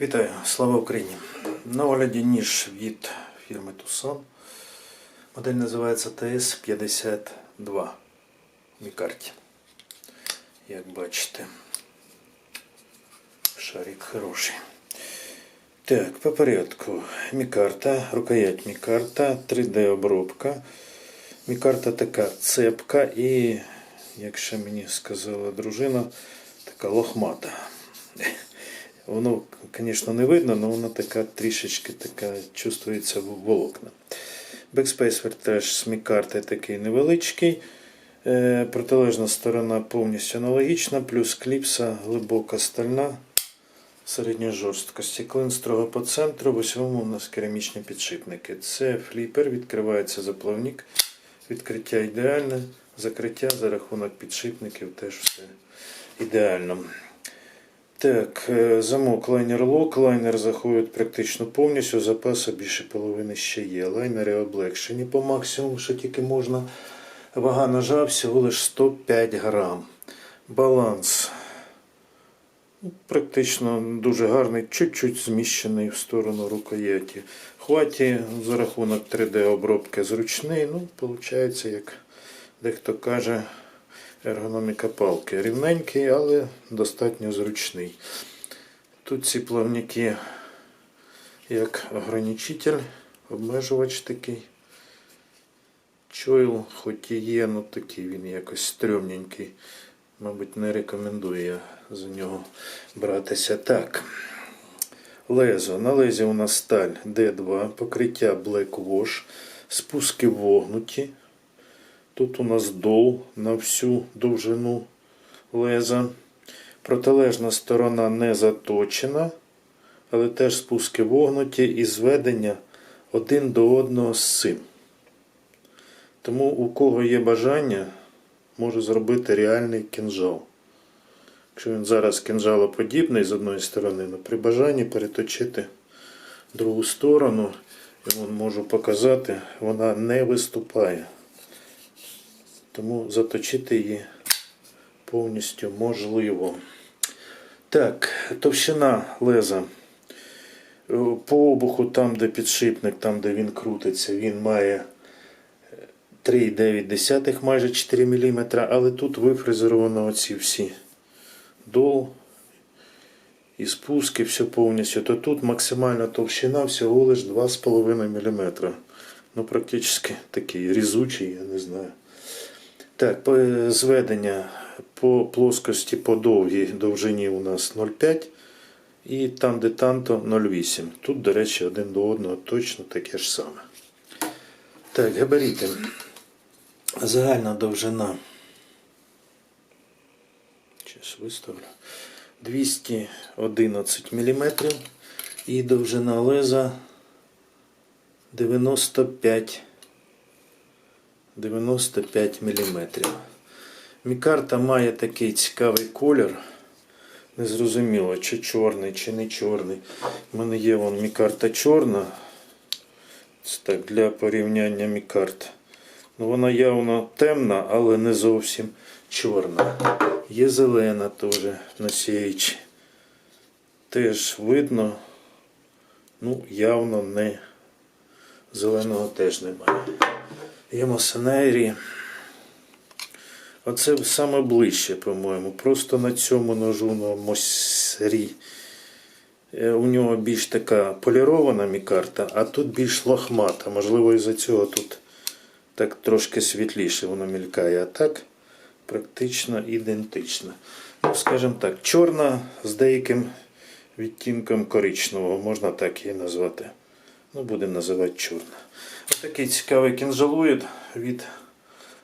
Вітаю, слава Україні! На огляді ніж від фірми Tucson. Модель називається TS52 Мікарті. Як бачите, шарик хороший. Так, по порядку. Мікарта, рукоять Мікарта, 3D обробка. Мікарта така цепка і, якщо мені сказала дружина, така лохмата. Воно, звісно, не видно, але воно така трішечки така чувствується волокна. Backspacer теж з мікарти такий невеличкий. Е, Протилежна сторона повністю аналогічна, плюс кліпса глибока стальна середньої жорсткості. Клин строго по центру, в усьому у нас керамічні підшипники. Це фліпер, відкривається заплавник, відкриття ідеальне, закриття за рахунок підшипників теж все ідеально. Так, е, замок лайнер лок. Лайнер заходить практично повністю. Запасу більше половини ще є. Лайнери облегшені по максимуму, що тільки можна. Вага ножа всього лише 105 грам. Баланс практично дуже гарний, чуть-чуть зміщений в сторону рукояті. Хваті за рахунок 3D обробки зручний. Ну, виходить, як дехто каже, ергономіка палки. Рівненький, але достатньо зручний. Тут ці плавники як ограничитель, обмежувач такий. Чойл, хоч і є, ну такий він якось стрьомненький. Мабуть, не рекомендую я за нього братися. Так. Лезо. На лезі у нас сталь D2, покриття Black Wash, спуски вогнуті. Тут у нас дол на всю довжину леза. Протилежна сторона не заточена, але теж спуски вогнуті і зведення один до одного з цим. Тому у кого є бажання, може зробити реальний кінжал. Якщо він зараз кінжалоподібний з одної сторони, але при бажанні переточити другу сторону, я вам можу показати, вона не виступає. Тому заточити її повністю можливо. Так, товщина леза. Е, По обуху, там, де підшипник, там, де він крутиться, він має 3,9 майже 4 мм, але тут вифрезеровано оці всі дол і спуски, все повністю. То тут максимальна товщина всього лиш 2,5 мм. Ну, практично такий різучий, я не знаю. Так, е, зведення по плоскості по довгій довжині у нас 0,5 і там, де танто 0,8. Тут, до речі, один до одного точно таке ж саме. Так, габаріти. Загальна довжина. Зараз виставлю. 211 мм. І довжина леза 95 95 мм. Мікарта має такий цікавий колір. Незрозуміло, чи чорний, чи не чорний. У мене є вон мікарта чорна. Це так, для порівняння мікарт. Ну, вона явно темна, але не зовсім чорна. Є зелена теж на сіячі. Теж видно, ну, явно не зеленого теж немає. Є масонерії. Оце саме ближче, по-моєму. Просто на цьому ножу на мосрі. Е, У нього більш така полірована мікарта, а тут більш лохмата. Можливо, із-за цього тут так трошки світліше воно мількає, а так практично ідентично. Ну, скажімо так, чорна з деяким відтінком коричневого, можна так її назвати. Ну, будемо називати чорна. Отакий такий цікавий кінжалоїд від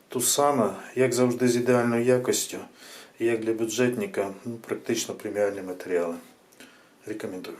Тусана, як завжди, з ідеальною якостю. Як для бюджетника, ну, практично преміальні матеріали. Рекомендую.